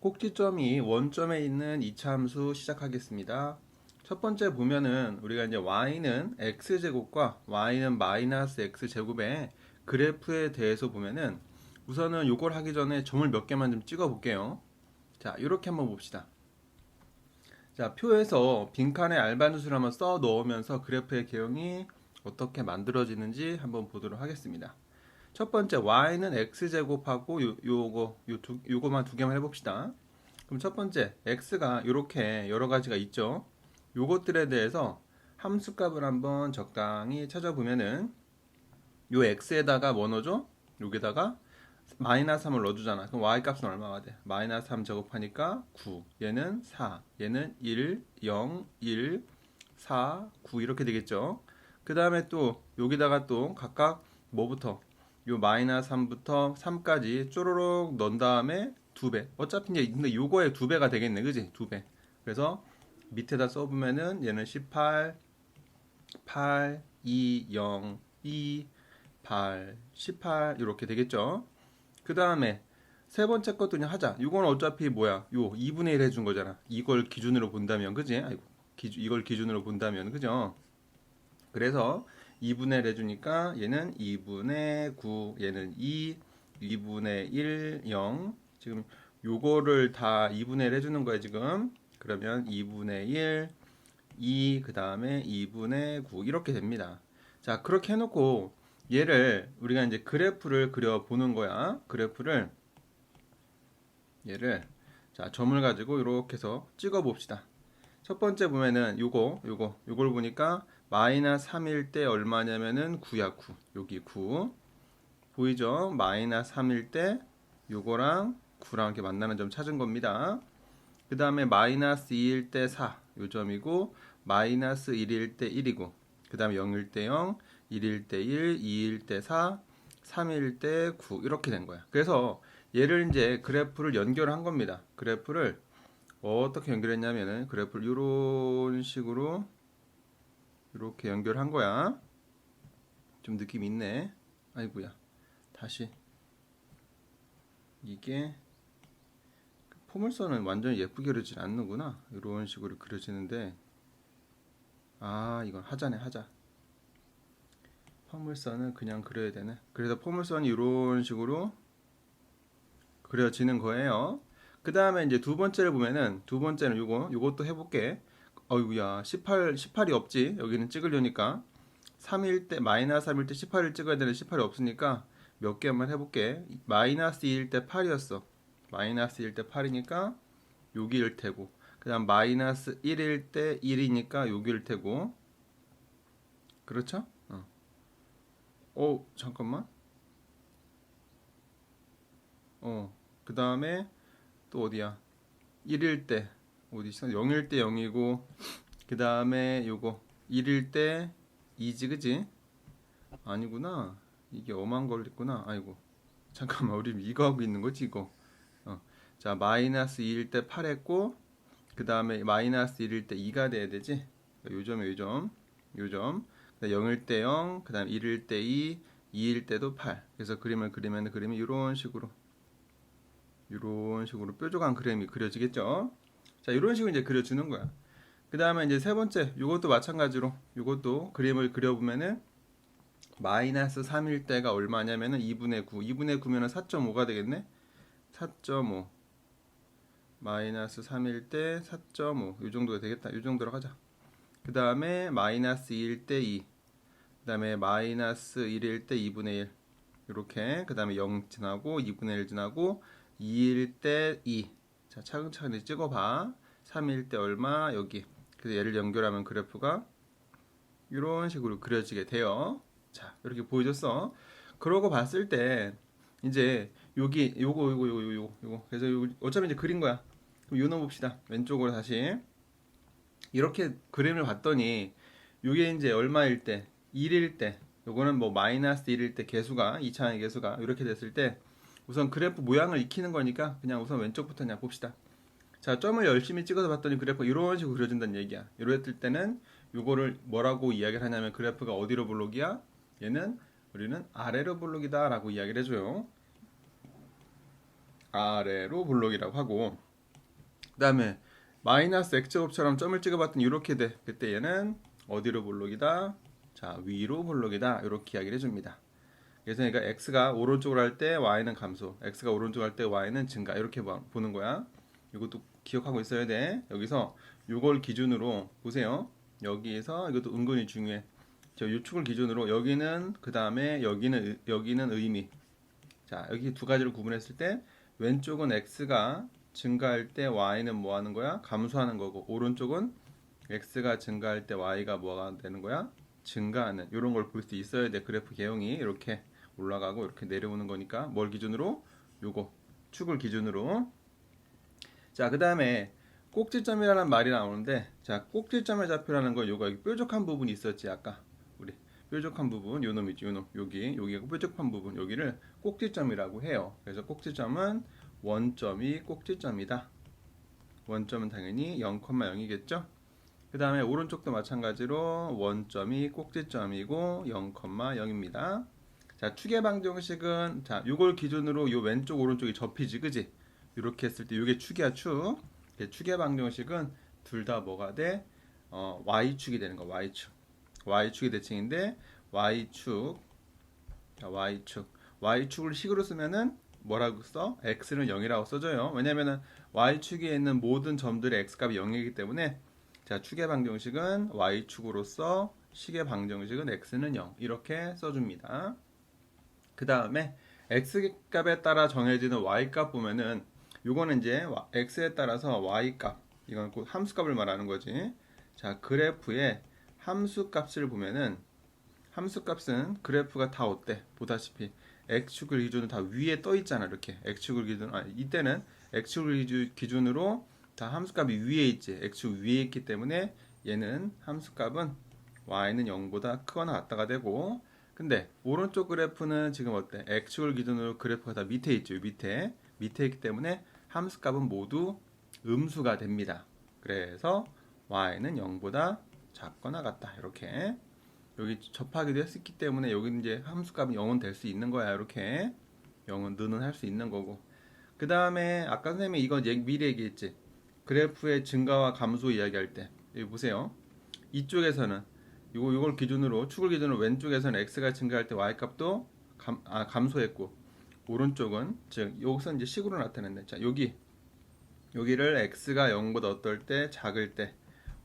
꼭지점이 원점에 있는 이차함수 시작하겠습니다. 첫 번째 보면은 우리가 이제 y는 x제곱과 y는 마이너스 x제곱의 그래프에 대해서 보면은 우선은 요걸 하기 전에 점을 몇 개만 좀 찍어 볼게요. 자, 이렇게 한번 봅시다. 자, 표에서 빈칸에 알반주수를 한번 써 넣으면서 그래프의 개형이 어떻게 만들어지는지 한번 보도록 하겠습니다. 첫 번째 y는 x 제곱하고 요, 요거 요 두, 요거만 두 개만 해봅시다. 그럼 첫 번째 x가 이렇게 여러 가지가 있죠. 요것들에 대해서 함수값을 한번 적당히 찾아보면은 요 x에다가 뭐 넣어줘? 여기다가 마이너스 3을 넣어주잖아. 그럼 y 값은 얼마가 돼? 마이너스 3 제곱하니까 9. 얘는 4. 얘는 1, 0, 1, 4, 9 이렇게 되겠죠. 그 다음에 또 여기다가 또 각각 뭐부터 요 마이너스 3부터 3까지 쪼로록 넣은 다음에 두 배. 어차피 이제 근데 요거의 두 배가 되겠네, 그지? 두 배. 그래서 밑에다 써보면은 얘는 18, 8, 2, 0, 2, 8, 18 이렇게 되겠죠. 그 다음에 세 번째 것도 그냥 하자. 이건 어차피 뭐야? 요 2분의 1 해준 거잖아. 이걸 기준으로 본다면, 그지? 아이고, 기준, 이걸 기준으로 본다면, 그죠? 그래서 2분의 1 해주니까 얘는 2분의 9, 얘는 2, 2분의 1, 0. 지금 요거를 다 2분의 1 해주는 거야, 지금. 그러면 2분의 1, 2, 그 다음에 2분의 9. 이렇게 됩니다. 자, 그렇게 해놓고 얘를 우리가 이제 그래프를 그려 보는 거야. 그래프를 얘를 자 점을 가지고 이렇게 해서 찍어 봅시다. 첫 번째 보면은 요거 요거 요걸 보니까 마이너스 3일 때 얼마냐면은 9야 9 여기 9 보이죠? 마이너스 3일 때 요거랑 9랑 이렇게 만나는 점 찾은 겁니다. 그 다음에 마이너스 2일 때 4, 요 점이고, 마이너스 1일 때 1이고, 그 다음에 0일 때 0, 1일 때 1, 2일 때 4, 3일 때 9, 이렇게 된 거야. 그래서 얘를 이제 그래프를 연결한 겁니다. 그래프를 어떻게 연결했냐면은, 그래프를 이런 식으로, 이렇게 연결한 거야. 좀 느낌 있네. 아이고야. 다시. 이게, 포물선은 완전 예쁘게 그려지지 않는구나. 이런 식으로 그려지는데, 아, 이건 하자네, 하자. 포물선은 그냥 그려야 되네. 그래서 포물선이 이런 식으로 그려지는 거예요. 그 다음에 이제 두 번째를 보면은, 두 번째는 요거, 요것도 해볼게. 어이구야, 18, 18이 없지. 여기는 찍으려니까. 3일 때, 마이너스 3일 때 18을 찍어야 되는데 18이 없으니까 몇 개만 해볼게. 마이너스 2일 때 8이었어. 마이너스 1일 때 8이니까 여기일 테고 그 다음 마이너스 1일 때 1이니까 여기일 테고 그렇죠? 어. 어 잠깐만 어그 다음에 또 어디야 1일 때 있어 0일 때 0이고 그 다음에 요거 1일 때 2지 그지? 아니구나 이게 엄한 걸렸구나 아이고 잠깐만 우리 이거 하고 있는 거지 이거 어. 자, 마이너스 2일 때 8 했고, 그 다음에 마이너스 1일 때 2가 돼야 되지? 요 점에 요 점, 요 점. 0일 때 0, 그 다음에 1일 때 2, 2일 때도 8. 그래서 그림을 그리면 그림이 이런 식으로, 이런 식으로 뾰족한 그림이 그려지겠죠? 자, 이런 식으로 이제 그려주는 거야. 그 다음에 이제 세 번째, 요것도 마찬가지로, 요것도 그림을 그려보면은, 마이너스 3일 때가 얼마냐면은 2분의 9. 2분의 9면은 4.5가 되겠네? 4.5 마이너스 3일 때 4.5 이 정도가 되겠다 이 정도로 하자 그 다음에 마이너스 2일 때 2. 그 다음에 마이너스 1일 때 2분의 1 이렇게 그 다음에 0 지나고 2분의 1 지나고 2일 때 2. 자 차근차근히 찍어봐. 3일 때 얼마 여기. 그래서 얘를 연결하면 그래프가 이런 식으로 그려지게 돼요. 자 이렇게 보여줬어. 그러고 봤을 때 이제 여기 요거 요거 요거 요거 요거. 그래서 요 어차피 이제 그린 거야. 그럼 요 넣어봅시다. 왼쪽으로 다시. 이렇게 그림을 봤더니 요게 이제 얼마일 때? 1일 때. 요거는 뭐 마이너스 1일 때 개수가 2차의 개수가 이렇게 됐을 때 우선 그래프 모양을 익히는 거니까 그냥 우선 왼쪽부터 그냥 봅시다. 자 점을 열심히 찍어서 봤더니 그래프 이런 식으로 그려진다는 얘기야. 이랬을 때는 요거를 뭐라고 이야기를 하냐면 그래프가 어디로 볼록이야? 얘는 우리는 아래로 볼록이다 라고 이야기를 해줘요. 아래로 볼록이라고 하고 그 다음에 마이너스 x제곱처럼 점을 찍어봤더니 이렇게 돼. 그때 얘는 어디로 볼록이다? 자 위로 볼록이다. 이렇게 이야기를 해줍니다. 그래서 그러니까 x가 오른쪽으로 할 때 y는 감소, x가 오른쪽으로 할때 y는 증가 이렇게 봐- 보는 거야. 이것도 기억하고 있어야 돼. 여기서 이걸 기준으로 보세요. 여기에서 이것도 은근히 중요해. 저 요축을 기준으로 여기는 그 다음에 여기는 의- 여기는 의미. 자 여기 두 가지를 구분했을 때 왼쪽은 x가 증가할 때 y는 뭐 하는 거야? 감소하는 거고 오른쪽은 x가 증가할 때 y가 뭐가 되는 거야? 증가하는 이런 걸 볼 수 있어야 돼. 그래프 개형이 이렇게 올라가고 이렇게 내려오는 거니까 뭘 기준으로? 요거 축을 기준으로. 자 그 다음에 꼭지점이라는 말이 나오는데 자 꼭지점의 좌표라는 거 요거 여기 뾰족한 부분이 있었지 아까 우리 뾰족한 부분 요 놈이지 요놈 여기 여기가 뾰족한 부분 여기를 꼭지점이라고 해요. 그래서 꼭지점은 원점이 꼭지점이다. 원점은 당연히 0,0이겠죠. 그 다음에 오른쪽도 마찬가지로 원점이 꼭지점이고 0,0입니다. 자 축의 방정식은 자 요걸 기준으로 요 왼쪽 오른쪽이 접히지 그지? 이렇게 했을 때 이게 축이야 축. 이 축의 방정식은 둘 다 뭐가 돼? 어, y축이 되는 거 y축. y축이 대칭인데 y축. 자, y축. y축을 식으로 쓰면은 뭐라고 써? x는 0이라고 써줘요. 왜냐면은 y축에 있는 모든 점들의 x값이 0이기 때문에 자, 축의 방정식은 y축으로서 식의 방정식은 x는 0 이렇게 써줍니다. 그 다음에 x값에 따라 정해지는 y값 보면은 요거는 이제 x에 따라서 y값 이건 곧 함수 값을 말하는 거지. 자 그래프의 함수 값을 보면은 함수 값은 그래프가 다 어때? 보다시피 x축을 기준으로 다 위에 떠 있잖아 이렇게 x축을 기준 아 이때는 x축을 기준- 기준으로 다 함수값이 위에 있지 x축 위에 있기 때문에 얘는 함수값은 y는 0보다 크거나 같다가 되고 근데 오른쪽 그래프는 지금 어때? x축을 기준으로 그래프가 다 밑에 있죠. 밑에 밑에 있기 때문에 함수 값은 모두 음수가 됩니다. 그래서 y는 0보다 작거나 같다. 이렇게 여기 접하기도 했기 때문에 여기 이제 함수 값은 0은 될 수 있는 거야. 이렇게 0은 느는 할 수 있는 거고. 그 다음에 아까 선생님이 이건 미리 얘기했지. 그래프의 증가와 감소 이야기할 때 여기 보세요. 이쪽에서는 이거 이걸 기준으로 축을 기준으로 왼쪽에서는 x가 증가할 때 y 값도 감, 아, 감소했고 오른쪽은 즉 여기서 이제 식으로 나타냈네. 자 여기. 여기를 x가 0보다 어떨 때 작을 때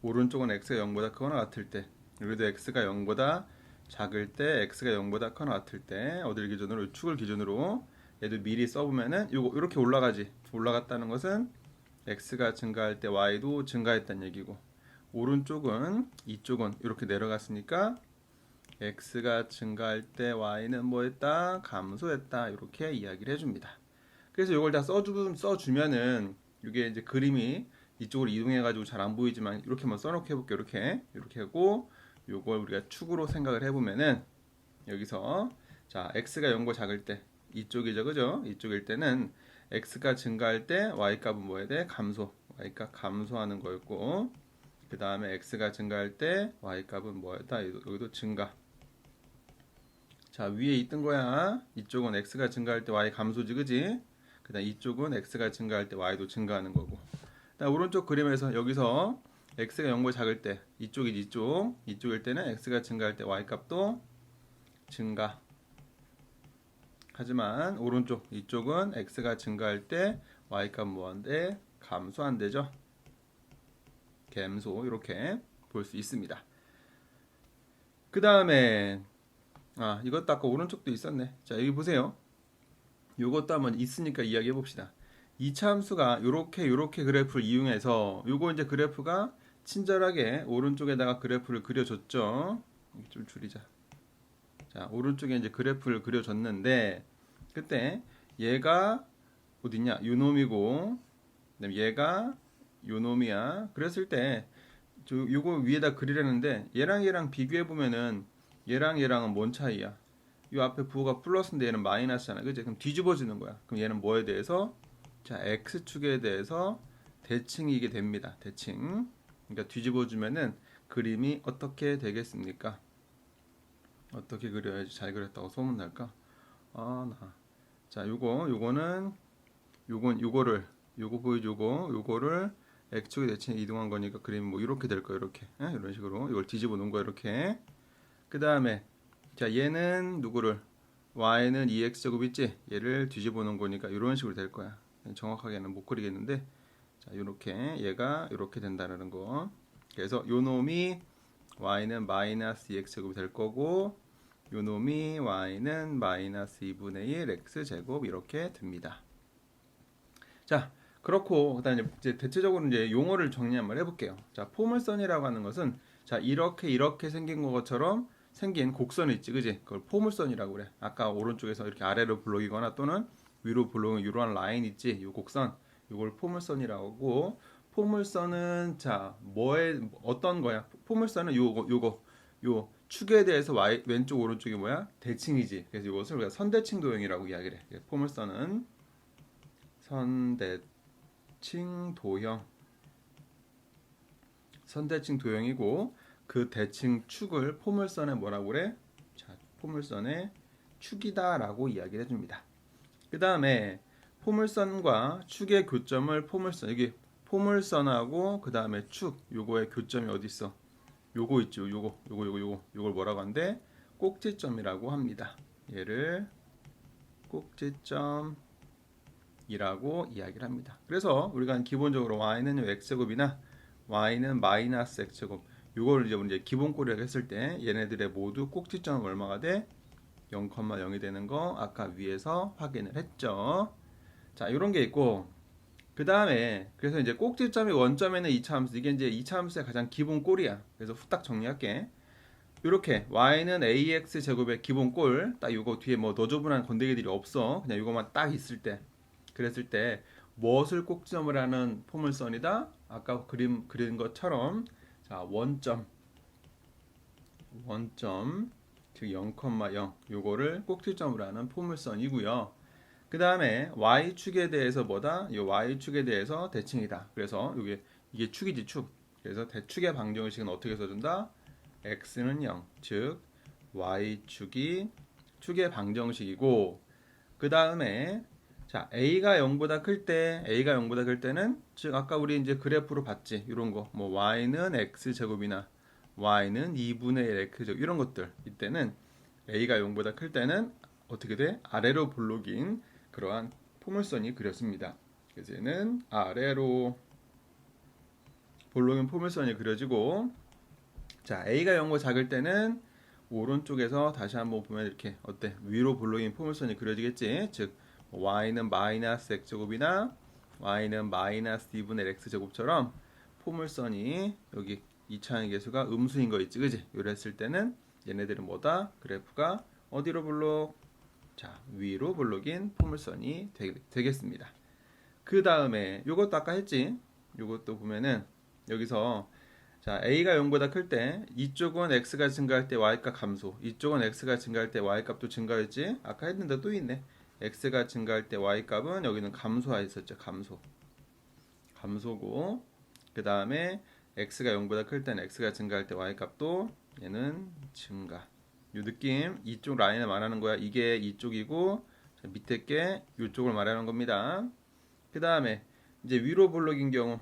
오른쪽은 x가 0보다 크거나 같을 때 여기도 x가 0보다 작을 때 x가 0보다 크거나 같을 때 어딜 기준으로 축을 기준으로 얘도 미리 써보면은 요거 이렇게 올라가지. 올라갔다는 것은 x가 증가할 때 y도 증가했다는 얘기고 오른쪽은 이쪽은 이렇게 내려갔으니까 x가 증가할 때 y는 뭐했다? 감소했다. 이렇게 이야기를 해줍니다. 그래서 이걸 다 써주 써주면은 이게 이제 그림이 이쪽으로 이동해가지고 잘 안 보이지만 이렇게만 써놓고 해볼게 요. 이렇게 이렇게 하고 요걸 우리가 축으로 생각을 해보면은 여기서 자 x가 0보 작을 때 이쪽이죠. 그죠? 이쪽일 때는 x가 증가할 때 y 값은 뭐 해야? 돼? 감소. Y 값 감소하는 거였고 그 다음에 x가 증가할 때 y 값은 뭐였다? 여기도 증가. 자 위에 있던 거야. 이쪽은 x가 증가할 때 y 감소지 그지? 그 다음 이쪽은 x가 증가할 때 y도 증가하는 거고. 그다음 오른쪽 그림에서 여기서 x가 0보다 작을 때 이쪽이 이쪽 이쪽일 때는 x가 증가할 때 y 값도 증가. 하지만 오른쪽 이쪽은 x가 증가할 때 y 값 뭐한데? 감소한대죠 감소 이렇게 볼 수 있습니다. 그 다음에 아 이것도 아까 오른쪽도 있었네. 자 여기 보세요. 요것도 한번 있으니까 이야기해 봅시다. 이차 함수가 요렇게 요렇게 그래프를 이용해서 요거 이제 그래프가 친절하게 오른쪽에다가 그래프를 그려줬죠. 좀 줄이자. 자 오른쪽에 이제 그래프를 그려줬는데 그때 얘가 어딨냐? 요놈이고 얘가 요놈이야. 그랬을 때 저 요거 위에다 그리려는데 얘랑 얘랑 비교해 보면은 얘랑 얘랑은 뭔 차이야? 요 앞에 부호가 플러스인데 얘는 마이너스잖아. 그지? 그럼 뒤집어지는 거야. 그럼 얘는 뭐에 대해서 자, x축에 대해서 대칭이게 됩니다. 대칭. 그러니까 뒤집어 주면은 그림이 어떻게 되겠습니까? 어떻게 그려야지 잘 그렸다고 소문 날까? 아, 나. 자, 요거 요거는 요건 요거를 요거? 요거 요거를 x축의 대칭이 이동한 거니까 그림이 뭐 이렇게 될 거예요. 이렇게 예? 이런 식으로 이걸 뒤집어 놓은 거 이렇게. 그 다음에 자 얘는 누구를 y는 2x 제곱 있지? 얘를 뒤집어 놓은 거니까 이런 식으로 될 거야. 정확하게는 못 그리겠는데 자 이렇게 얘가 이렇게 된다는 거. 그래서 요 놈이 y는 마이너스 2x 제곱이 될 거고 요 놈이 y는 마이너스 2분의 1 x 제곱 이렇게 됩니다. 자 그렇고 그다음에 이제 대체적으로 이제 용어를 정리 한번 해볼게요. 자 포물선이라고 하는 것은 자 이렇게 이렇게 생긴 것처럼 생긴 곡선이 있지, 그지? 그걸 포물선이라고 그래. 아까 오른쪽에서 이렇게 아래로 블록이거나 또는 위로 블록은 이러한 라인 있지, 이 곡선, 이걸 포물선이라고 하고 포물선은 자 뭐에 어떤 거야? 포물선은 요거 요거 요 축에 대해서 y 왼쪽 오른쪽이 뭐야? 대칭이지. 그래서 이것을 우리가 선대칭 도형이라고 이야기를 해. 포물선은 선대 칭 도형 선대칭 도형이고 그 대칭 축을 포물선에 뭐라고 그래? 자, 포물선의 축이다라고 이야기를 해줍니다. 그 다음에 포물선과 축의 교점을 포물선 여기 포물선하고 그 다음에 축 요거의 교점이 어디 있어? 요거 있죠. 요거 요거 요거 요거 요걸 뭐라고 하는데 꼭지점이라고 합니다. 얘를 꼭지점 이라고 이야기를 합니다. 그래서 우리가 기본적으로 y는 x제곱이나 y는 마이너스 x제곱 요걸 이제 이제 기본꼴이라고 했을 때 얘네들의 모두 꼭지점은 얼마가 돼? 0,0이 되는 거 아까 위에서 확인을 했죠. 자, 이런 게 있고 그 다음에 그래서 이제 꼭지점이 원점에는 2차 함수 이게 이제 2차 함수의 가장 기본 꼴이야. 그래서 후딱 정리할게. 이렇게 y는 ax 제곱의 기본 꼴, 딱 이거 뒤에 뭐 너저분한 건데기들이 없어. 그냥 이거만 딱 있을 때, 그랬을 때 무엇을 꼭지점을 하는 포물선이다. 아까 그림 그린 것처럼 자 원점, 원점 즉 0,0 요거를 꼭지점으로 하는 포물선이고요. 그 다음에 y축에 대해서 뭐다? 이 y축에 대해서 대칭이다. 그래서 이게 이게 축이지 축. 그래서 대축의 방정식은 어떻게 써준다? x는 0, 즉 y축이 축의 방정식이고 그 다음에 자 a가 0보다 클 때 a가 0보다 클 때는 즉 아까 우리 이제 그래프로 봤지? 이런 거 뭐 y는 x 제곱이나 y는 2분의 1 x 제곱 이런 것들. 이때는 a가 0보다 클 때는 어떻게 돼? 아래로 볼록인 그러한 포물선이 그렸습니다. 얘는 아래로 볼록인 포물선이 그려지고 자 a가 0보다 작을 때는 오른쪽에서 다시 한번 보면 이렇게 어때? 위로 볼록인 포물선이 그려지겠지? 즉 y는 마이너스 x제곱이나 y는 마이너스 2분의 x 제곱처럼 포물선이 여기 이차의 계수가 음수인 거 있지 그지? 이랬을 때는 얘네들은 뭐다? 그래프가 어디로 볼록? 자 위로 볼록인 포물선이 되, 겠습니다. 그 다음에 요것도 아까 했지? 요것도 보면은 여기서 자 a가 0보다 클 때 이쪽은 x가 증가할 때 y값 감소 이쪽은 x가 증가할 때 y값도 증가했지? 아까 했는데 또 있네 x가 증가할 때 y값은 여기는 감소하였었죠 감소. 감소고 그 다음에 x가 0보다 클 때는 x가 증가할 때 y값도 얘는 증가. 이 느낌 이쪽 라인을 말하는 거야. 이게 이쪽이고 밑에 게 이쪽을 말하는 겁니다. 그 다음에 이제 위로 볼록인 경우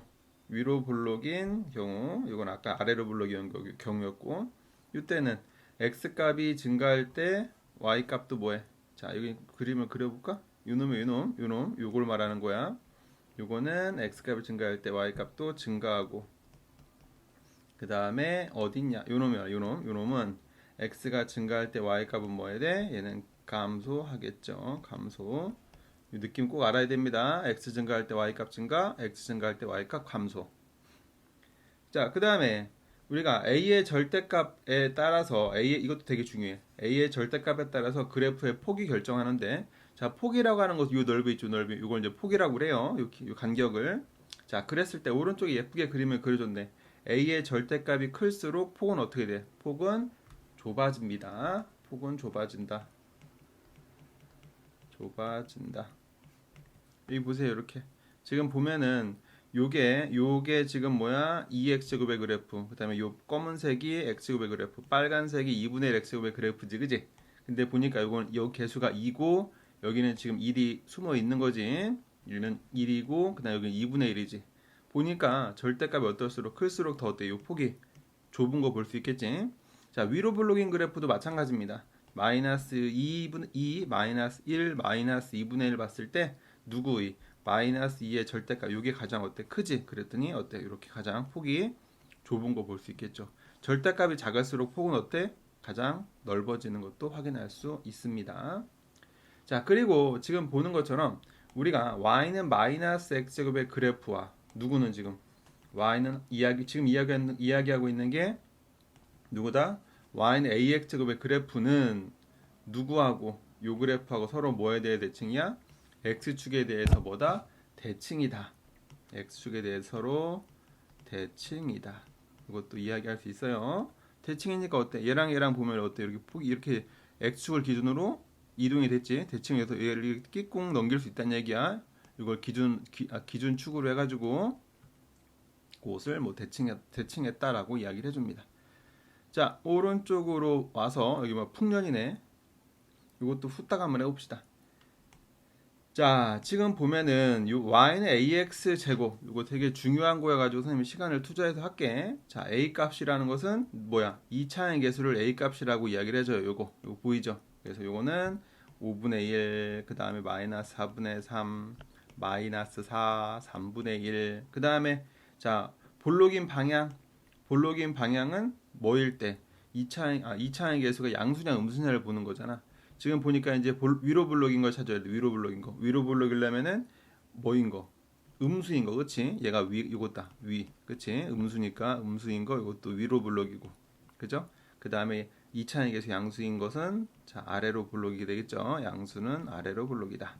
위로 볼록인 경우 이건 아까 아래로 볼록인 경우였고 이때는 x 값이 증가할 때 y 값도 뭐해 자 여기 그림을 그려볼까 요놈이 요놈 요놈 요걸 말하는 거야 요거는 x 값이 증가할 때 y 값도 증가하고 그 다음에 어딨냐 요놈이야 요놈 요놈은 x가 증가할 때 y 값은 뭐 해야 돼? 얘는 감소하겠죠. 감소. 이 느낌 꼭 알아야 됩니다. x 증가할 때 y 값 증가, x 증가할 때 y 값 감소. 자, 그 다음에 우리가 a의 절대값에 따라서 a 이것도 되게 중요해. a의 절대값에 따라서 그래프의 폭이 결정하는데 자, 폭이라고 하는 것은 이 넓이 있죠, 넓이. 이걸 이제 폭이라고 그래요. 이 간격을. 자, 그랬을 때 오른쪽에 예쁘게 그림을 그려줬네. a의 절대값이 클수록 폭은 어떻게 돼? 폭은 좁아집니다. 폭은 좁아진다. 좁아진다. 여기 보세요. 이렇게. 지금 보면은 요게 요게 지금 뭐야? 2x 제곱의 그래프. 그다음에 요 검은색이 x 제곱의 그래프. 빨간색이 2분의 1 x 제곱의 그래프지. 그지? 근데 보니까 요건 요 개수가 2고 여기는 지금 1이 숨어 있는 거지. 얘는 1이고 그다음 여기는 2분의 1이지. 보니까 절대값이 어떨수록 클수록 더 어때? 요 폭이 좁은 거 볼 수 있겠지? 자, 위로 블록인 그래프도 마찬가지입니다. 마이너스 2분 2 마이너스 1 마이너스 2분의 1 봤을 때 누구의 마이너스 2의 절대값 이게 가장 어때? 크지? 그랬더니 어때? 이렇게 가장 폭이 좁은 거 볼 수 있겠죠. 절대값이 작을수록 폭은 어때? 가장 넓어지는 것도 확인할 수 있습니다. 자 그리고 지금 보는 것처럼 우리가 y는 마이너스 x제곱의 그래프와 누구는 지금? y는 이야기 지금 이야기 이야기하고 있는 게 누구다? y는 ax 제곱의 그래프는 누구하고 요 그래프하고 서로 뭐에 대해 대칭이야? X축에 대해서 뭐다? 대칭이다. x축에 대해서 서로 대칭이다. 이것도 이야기할 수 있어요. 대칭이니까 어때? 얘랑 얘랑 보면 어때? 이렇게 이렇게 x축을 기준으로 이동이 됐지. 대칭에서 얘를 끽꿍 넘길 수 있다는 얘기야. 이걸 기준 기, 아, 기준 축으로 해가지고 그것을 뭐 대칭했, 대칭했다라고 이야기를 해줍니다. 자 오른쪽으로 와서 여기 뭐 풍년이네. 이것도 후딱 한번 해봅시다. 자 지금 보면은 요 y는 ax 제곱 이거 되게 중요한 거여 가지고 선생님이 시간을 투자해서 할게. 자 a 값이라는 것은 뭐야? 2차의 개수를 a 값이라고 이야기를 해 줘요. 요거 요거 보이죠? 그래서 요거는 5분의 1, 그 다음에 마이너스 4분의 3, 마이너스 4, 3분의 1. 그 다음에 자 볼록인 방향, 볼록인 방향은 뭐일 때 2차 아 2차의 개수가 양수냐 음수냐를 보는 거잖아. 지금 보니까 이제 볼, 위로 블록인 걸 찾아야 돼. 위로 블록인 거. 위로 블록이려면은 뭐인 거? 음수인 거, 그렇지? 얘가 위 이거다. 위, 그렇지? 음수니까 음수인 거 이것도 위로 블록이고, 그죠? 그 다음에 2차의 계수 양수인 것은 자 아래로 블록이 되겠죠. 양수는 아래로 블록이다.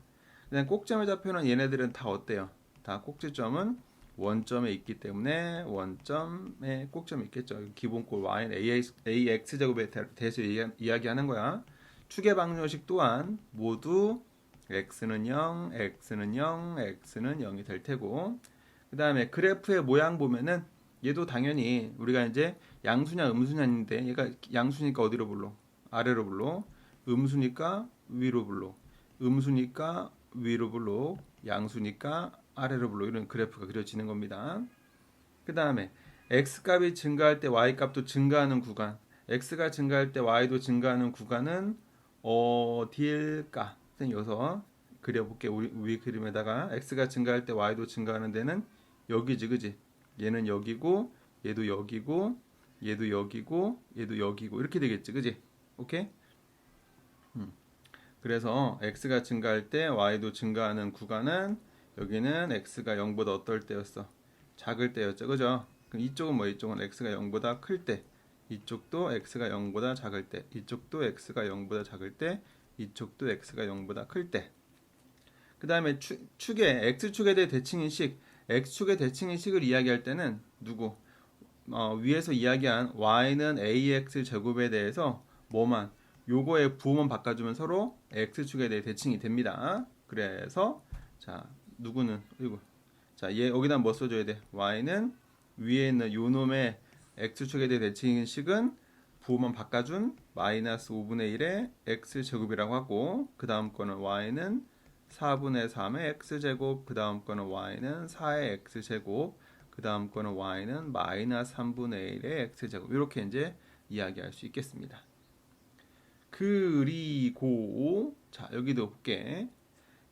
그다음 꼭점의 좌표는 얘네들은 다 어때요? 다 꼭지점은 원점에 있기 때문에 원점에 꼭점이 있겠죠. 기본꼴 y는 ax 제곱에 대해서 이야기하는 거야. 축의 방정식 또한 모두 x는 0, x는 0, x는 0이 될 테고 그 다음에 그래프의 모양 보면은 얘도 당연히 우리가 이제 양수냐 음수냐인데 얘가 양수니까 어디로 불러? 아래로 불러. 음수니까 위로 불러. 음수니까 위로 불러. 양수니까 아래로 불러. 이런 그래프가 그려지는 겁니다. 그 다음에 x값이 증가할 때 y값도 증가하는 구간 x가 증가할 때 y도 증가하는 구간은 어디일까? 여기서 그려볼게. 우리 위 그림에다가 x가 증가할 때 y도 증가하는 데는 여기지, 그지? 얘는 여기고, 얘도 여기고, 얘도 여기고, 얘도 여기고 이렇게 되겠지, 그지? 오케이? 음. 그래서 x가 증가할 때 y도 증가하는 구간은 여기는 x가 0보다 어떨 때였어? 작을 때였죠, 그죠? 그럼 이쪽은 뭐 이쪽은 x가 0보다 클 때. 이쪽도 x가 0보다 작을 때, 이쪽도 x가 0보다 작을 때, 이쪽도 x가 0보다 클 때. 그 다음에 축의 x축에 대해 대칭인식, x축의 대칭인식을 이야기할 때는 누구? 어, 위에서 이야기한 y는 ax 제곱에 대해서 뭐만 요거의 부호만 바꿔주면 서로 x축에 대해 대칭이 됩니다. 그래서 자 누구는 이거 자얘 여기다 뭐 써줘야 돼? y는 위에 있는 요 놈의 x축에 대해 대칭식은 부호만 바꿔준 마이너스 5분의 1의 x제곱이라고 하고 그 다음 거는 y는 4분의 3의 x제곱 그 다음 거는 y는 4의 x제곱 그 다음 거는 y는 마이너스 3분의 1의 x제곱. 이렇게 이제 이야기할 수 있겠습니다. 그리고 자 여기도 볼게.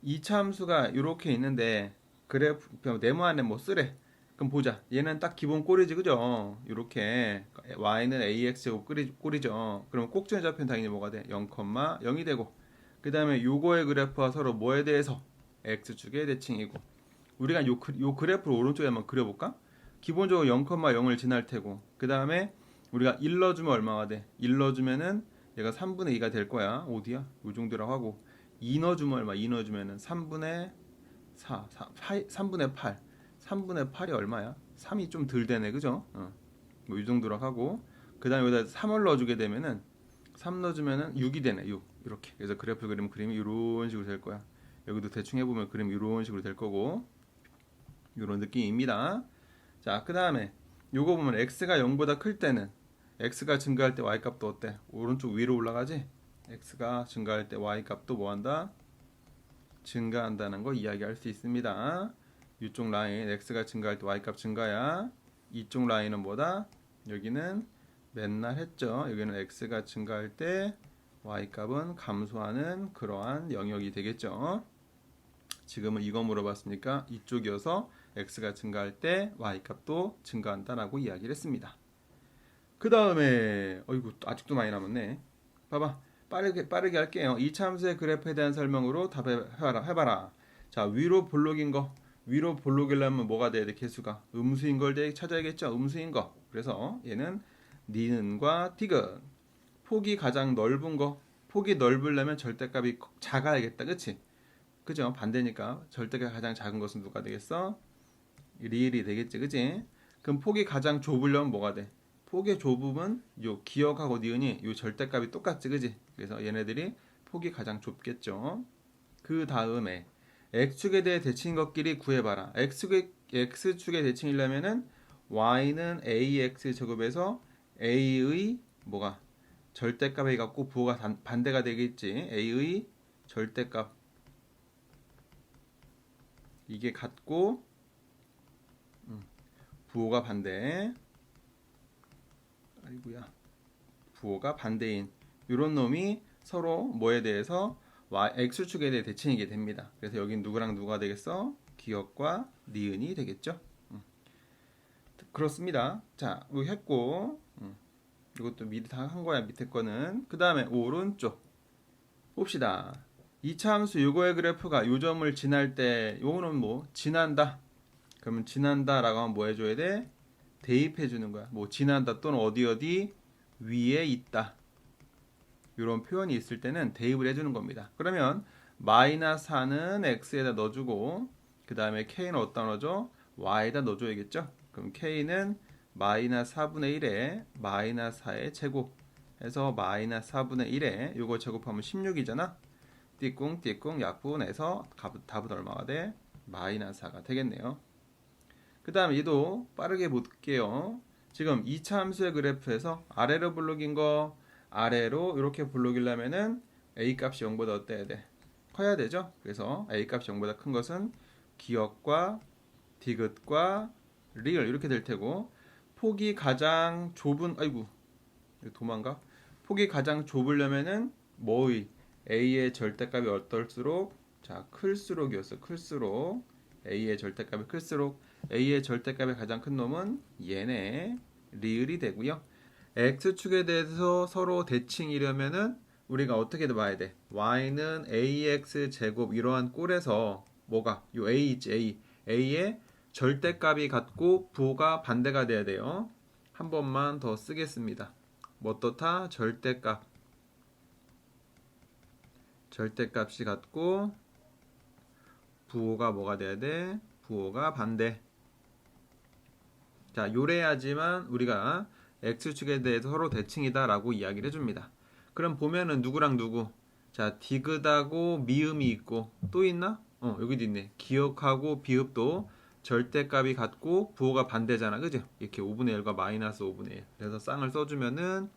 이차 함수가 이렇게 있는데 그래프 네모 안에 뭐 쓰래 그럼 보자. 얘는 딱 기본 꼴이지, 그죠? 이렇게 y는 ax 제곱 꼴이, 꼴이죠. 그럼 꼭지의 좌표는 당연히 뭐가 돼? 0,0이 되고 그 다음에 요거의 그래프와 서로 뭐에 대해서 x축의 대칭이고 우리가 요, 요 그래프를 오른쪽에 한번 그려볼까? 기본적으로 0,0을 지날 테고 그 다음에 우리가 1 넣어주면 얼마가 돼? 1 넣어주면은 얘가 3분의 2가 될 거야. 어디야? 요 정도라고 하고 2 넣어주면 얼마? 2 넣어주면은 3분의 4, 4 8, 3분의 8 3분의 8이 얼마야? 3이 좀 덜 되네, 그죠? 어. 뭐이 정도로 하고 그 다음에 여기다 3을 넣어주게 되면은 3 넣어주면은 6이 되네, 6 이렇게. 그래서 그래프 그리면 그림이 이런 식으로 될 거야. 여기도 대충 해보면 그림 이런 식으로 될 거고 이런 느낌입니다. 자, 그 다음에 요거 보면 x가 0보다 클 때는 x가 증가할 때 y 값도 어때? 오른쪽 위로 올라가지? x가 증가할 때 y 값도 뭐한다? 증가한다는 거 이야기할 수 있습니다. 이쪽 라인 x가 증가할 때 y 값 증가야. 이쪽 라인은 뭐다? 여기는 맨날 했죠. 여기는 x가 증가할 때 y 값은 감소하는 그러한 영역이 되겠죠. 지금은 이거 물어봤으니까 이쪽이어서 x가 증가할 때 y 값도 증가한다라고 이야기를 했습니다. 그 다음에 어이구 아직도 많이 남았네. 봐봐 빠르게 빠르게 할게요. 이차 함수의 그래프에 대한 설명으로 답해봐라. 해봐라. 자 위로 볼록인 거 위로 볼록이려면 뭐가 돼야 돼 개수가 음수인 걸 대- 찾아야겠죠. 음수인 거. 그래서 얘는 니은과 디귿 폭이 가장 넓은 거 폭이 넓으려면 절대값이 작아야겠다. 그치? 그죠? 반대니까 절대값이 가장 작은 것은 누가 되겠어? 리을이 되겠지. 그치? 그럼 폭이 가장 좁으려면 뭐가 돼? 폭의 좁음은 요 기억하고 니은이 요 절대값이 똑같지. 그지? 그래서 얘네들이 폭이 가장 좁겠죠. 그 다음에 x축에 대해 대칭인 것끼리 구해봐라. x축의, x축의 대칭이려면은 y는 ax 제곱에서 a의 뭐가 절대값에 갖고 부호가 단- 반대가 되겠지. a의 절대값 이게 같고 음, 부호가 반대. 아이고야. 부호가 반대인 이런 놈이 서로 뭐에 대해서 y x축에 대해 대칭이게 됩니다. 그래서 여긴 누구랑 누가 되겠어? 기억과 니은이 되겠죠. 음. 그렇습니다. 자, 이거 했고 음. 이것도 미리 다 한 거야 밑에 거는 그 다음에 오른쪽 봅시다. 이차 함수 요거의 그래프가 요 점을 지날 때 요거는 뭐 지난다. 그러면 지난다라고 하면 뭐 해줘야 돼? 대입해 주는 거야. 뭐 지난다 또는 어디 어디 위에 있다. 이런 표현이 있을 때는 대입을 해주는 겁니다. 그러면 마이너스 4는 x에다 넣어주고 그 다음에 k는 어디다 넣어줘? y에다 넣어줘야겠죠? 그럼 k는 마이너스 4분의 1에 마이너스 4의 제곱 해서 마이너스 4분의 1에 요거 제곱하면 16이잖아? 띠꿍 띠꿍 약분해서 답- 답은 얼마가 돼? 마이너스 4가 되겠네요. 그 다음에 얘도 빠르게 볼게요. 지금 2차 함수의 그래프에서 아래로 블록인 거 아래로 이렇게 블록이려면은 a 값이 0보다 어때야 돼? 커야 되죠? 그래서 a 값이 0보다 큰 것은 기억과 디귿과 리을 이렇게 될 테고 폭이 가장 좁은 아이고 도망가 폭이 가장 좁으려면은 뭐의 a의 절대값이 어떨수록 자 클수록이었어 클수록 a의 절대값이 클수록 a의 절대값이 가장 큰 놈은 얘네 리을이 되고요. X축에 대해서 서로 대칭이려면은 우리가 어떻게 봐야 돼? y는 ax 제곱 이러한 꼴에서 뭐가 요 a 있지 a a의 절대값이 같고 부호가 반대가 돼야 돼요. 한 번만 더 쓰겠습니다. 뭐 어떻다? 절대값 절대값이 같고 부호가 뭐가 돼야 돼? 부호가 반대. 자, 요래야지만 우리가 x축에 대해서 서로 대칭이다 라고 이야기를 해줍니다. 그럼 보면은 누구랑 누구? 자, 디귿하고 미음이 있고 또 있나? 어, 여기도 있네. 기억하고 비읍도 절대값이 같고 부호가 반대잖아. 그죠? 이렇게 5분의 1과 마이너스 5분의 1. 그래서 쌍을 써주면은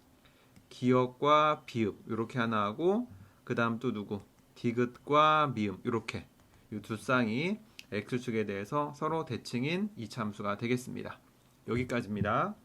기억과 비읍 이렇게 하나 하고 그 다음 또 누구? 디귿과 미음 이렇게 이 두 쌍이 x축에 대해서 서로 대칭인 이 참수가 되겠습니다. 여기까지입니다.